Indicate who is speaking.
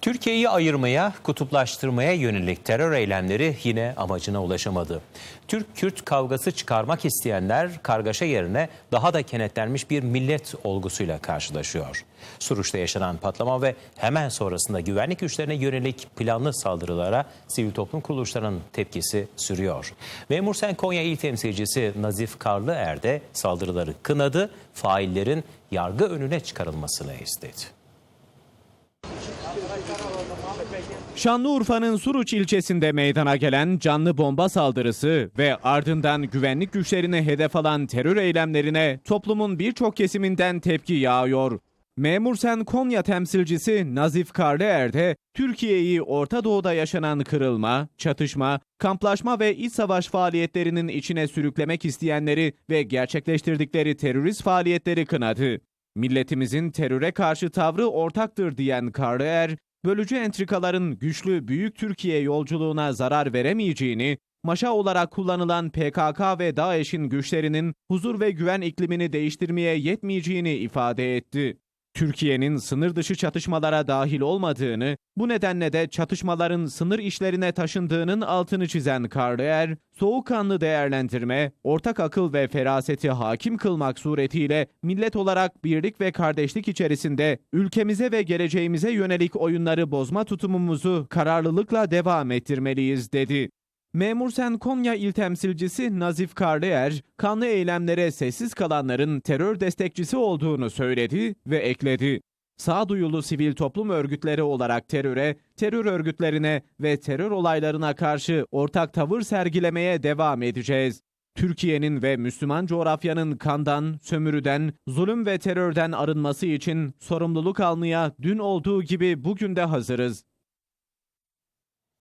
Speaker 1: Türkiye'yi ayırmaya, kutuplaştırmaya yönelik terör eylemleri yine amacına ulaşamadı. Türk-Kürt kavgası çıkarmak isteyenler kargaşa yerine daha da kenetlenmiş bir millet olgusuyla karşılaşıyor. Suruç'ta yaşanan patlama ve hemen sonrasında güvenlik güçlerine yönelik planlı saldırılara sivil toplum kuruluşlarının tepkisi sürüyor. Memur Sen Konya İl Temsilcisi Nazif Karlıer de saldırıları kınadı, faillerin yargı önüne çıkarılmasını istedi.
Speaker 2: Şanlıurfa'nın Suruç ilçesinde meydana gelen canlı bomba saldırısı ve ardından güvenlik güçlerini hedef alan terör eylemlerine toplumun birçok kesiminden tepki yağıyor. Memur Sen Konya temsilcisi Nazif Karlıer de Türkiye'yi Orta Doğu'da yaşanan kırılma, çatışma, kamplaşma ve iç savaş faaliyetlerinin içine sürüklemek isteyenleri ve gerçekleştirdikleri terörist faaliyetleri kınadı. Milletimizin teröre karşı tavrı ortaktır diyen Karlıer, bölücü entrikaların güçlü büyük Türkiye yolculuğuna zarar veremeyeceğini, maşa olarak kullanılan PKK ve DAEŞ'in güçlerinin huzur ve güven iklimini değiştirmeye yetmeyeceğini ifade etti. Türkiye'nin sınır dışı çatışmalara dahil olmadığını, bu nedenle de çatışmaların sınır işlerine taşındığının altını çizen Karlıer, soğukkanlı değerlendirme, ortak akıl ve feraseti hakim kılmak suretiyle millet olarak birlik ve kardeşlik içerisinde ülkemize ve geleceğimize yönelik oyunları bozma tutumumuzu kararlılıkla devam ettirmeliyiz dedi. Memur Sen Konya İl Temsilcisi Nazif Karlıer, kanlı eylemlere sessiz kalanların terör destekçisi olduğunu söyledi ve ekledi. Sağduyulu sivil toplum örgütleri olarak teröre, terör örgütlerine ve terör olaylarına karşı ortak tavır sergilemeye devam edeceğiz. Türkiye'nin ve Müslüman coğrafyanın kandan, sömürüden, zulüm ve terörden arınması için sorumluluk almaya dün olduğu gibi bugün de hazırız.